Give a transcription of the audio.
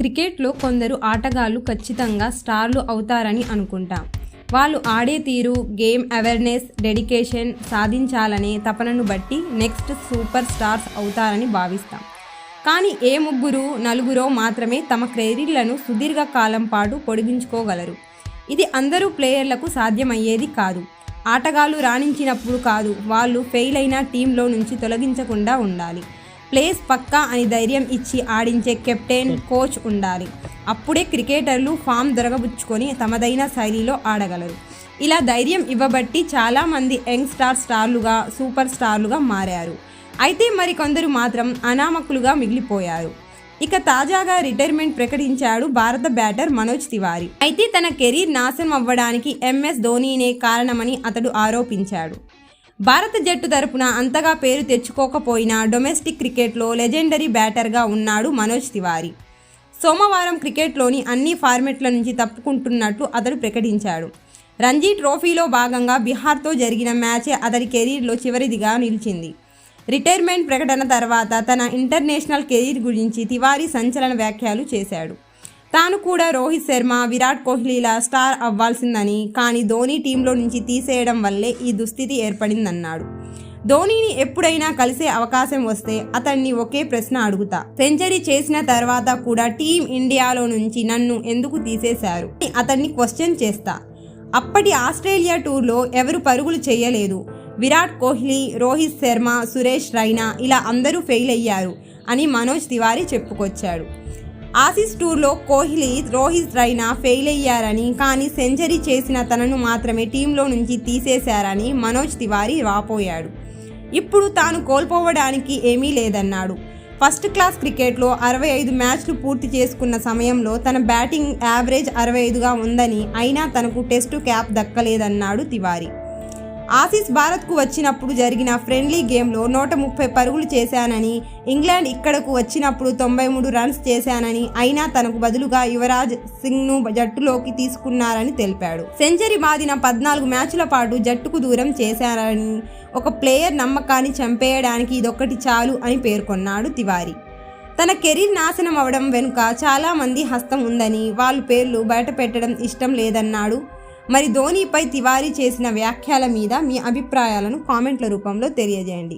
క్రికెట్లో కొందరు ఆటగాళ్ళు ఖచ్చితంగా స్టార్లు అవుతారని అనుకుంటాం. వాళ్ళు ఆడే తీరు గేమ్ అవేర్నెస్ డెడికేషన్ సాధించాలనే తపనను బట్టి నెక్స్ట్ సూపర్ స్టార్స్ అవుతారని భావిస్తాం. కానీ ఏ ముగ్గురు నలుగురో మాత్రమే తమ కెరీర్లను సుదీర్ఘ కాలం పాటు పొడిగించుకోగలరు. ఇది అందరూ ప్లేయర్లకు సాధ్యమయ్యేది కాదు. ఆటగాళ్ళు రాణించినప్పుడు కాదు వాళ్ళు ఫెయిల్ అయిన టీంలో నుంచి తొలగించకుండా ఉండాలి. ప్లేస్ పక్కా అని ధైర్యం ఇచ్చి ఆడించే కెప్టెన్ కోచ్ ఉండాలి. అప్పుడే క్రికెటర్లు ఫామ్ దొరకబుచ్చుకొని తమదైన శైలిలో ఆడగలరు. ఇలా ధైర్యం ఇవ్వబట్టి చాలామంది యంగ్ స్టార్ స్టార్లుగా సూపర్ స్టార్లుగా మారారు. అయితే మరి కొందరు మాత్రం అనామకులుగా మిగిలిపోయారు. ఇక తాజాగా రిటైర్మెంట్ ప్రకటించాడు భారత బ్యాటర్ మనోజ్ తివారీ. అయితే తన కెరీర్ నాశనం అవ్వడానికి ఎంఎస్ ధోనీనే కారణమని అతడు ఆరోపించాడు. భారత జట్టు తరపున అంతగా పేరు తెచ్చుకోకపోయినా డొమెస్టిక్ క్రికెట్లో లెజెండరీ బ్యాటర్గా ఉన్నాడు మనోజ్ తివారీ. సోమవారం క్రికెట్లోని అన్ని ఫార్మెట్ల నుంచి తప్పుకుంటున్నట్లు అతడు ప్రకటించాడు. రంజీ ట్రోఫీలో భాగంగా బీహార్తో జరిగిన మ్యాచే అతడి కెరీర్లో చివరిదిగా నిలిచింది. రిటైర్మెంట్ ప్రకటన తర్వాత తన ఇంటర్నేషనల్ కెరీర్ గురించి తివారీ సంచలన వ్యాఖ్యలు చేశాడు. తాను కూడా రోహిత్ శర్మ విరాట్ కోహ్లీలా స్టార్ అవ్వాల్సిందని కానీ ధోని టీంలో నుంచి తీసేయడం వల్లే ఈ దుస్థితి ఏర్పడిందన్నాడు. ధోనీని ఎప్పుడైనా కలిసే అవకాశం వస్తే అతన్ని ఒకే ప్రశ్న అడుగుతా. సెంచరీ చేసిన తర్వాత కూడా టీం ఇండియాలో నుంచి నన్ను ఎందుకు తీసేశారు? అతన్ని క్వశ్చన్ చేస్తా. అప్పటి ఆస్ట్రేలియా టూర్లో ఎవరు పరుగులు చేయలేదు? విరాట్ కోహ్లీ రోహిత్ శర్మ సురేష్ రైనా ఇలా అందరూ ఫెయిల్ అయ్యారు అని మనోజ్ తివారీ చెప్పుకొచ్చాడు. ఆసీస్ టూర్లో కోహ్లీ రోహిత్ రైనా ఫెయిల్ అయ్యారని కానీ సెంచరీ చేసిన తనను మాత్రమే టీంలో నుంచి తీసేశారని మనోజ్ తివారీ వాపోయాడు. ఇప్పుడు తాను కోల్పోవడానికి ఏమీ లేదన్నాడు. ఫస్ట్ క్లాస్ క్రికెట్లో అరవై ఐదు మ్యాచ్లు పూర్తి చేసుకున్న సమయంలో తన బ్యాటింగ్ యావరేజ్ అరవై ఐదుగా ఉందని అయినా తనకు టెస్టు క్యాప్ దక్కలేదన్నాడు తివారీ. ఆసీస్ భారత్కు వచ్చినప్పుడు జరిగిన ఫ్రెండ్లీ గేమ్లో నూట ముప్పై పరుగులు చేశానని ఇంగ్లాండ్ ఇక్కడకు వచ్చినప్పుడు తొంభై మూడు రన్స్ చేశానని అయినా తనకు బదులుగా యువరాజ్ సింగ్ను జట్టులోకి తీసుకున్నారని తెలిపాడు. సెంచరీ బాదిన పద్నాలుగు మ్యాచ్ల పాటు జట్టుకు దూరం చేశారని ఒక ప్లేయర్ నమ్మకాన్ని చంపేయడానికి ఇదొక్కటి చాలు అని పేర్కొన్నాడు తివారీ. తన కెరీర్ నాశనం అవడం వెనుక చాలామంది హస్తం ఉందని వాళ్ళ పేర్లు బయట పెట్టడం ఇష్టం లేదన్నాడు మరి ధోనీపై తివారీ చేసిన వ్యాఖ్యల మీద మీ అభిప్రాయాలను కామెంట్ల రూపంలో తెలియజేయండి.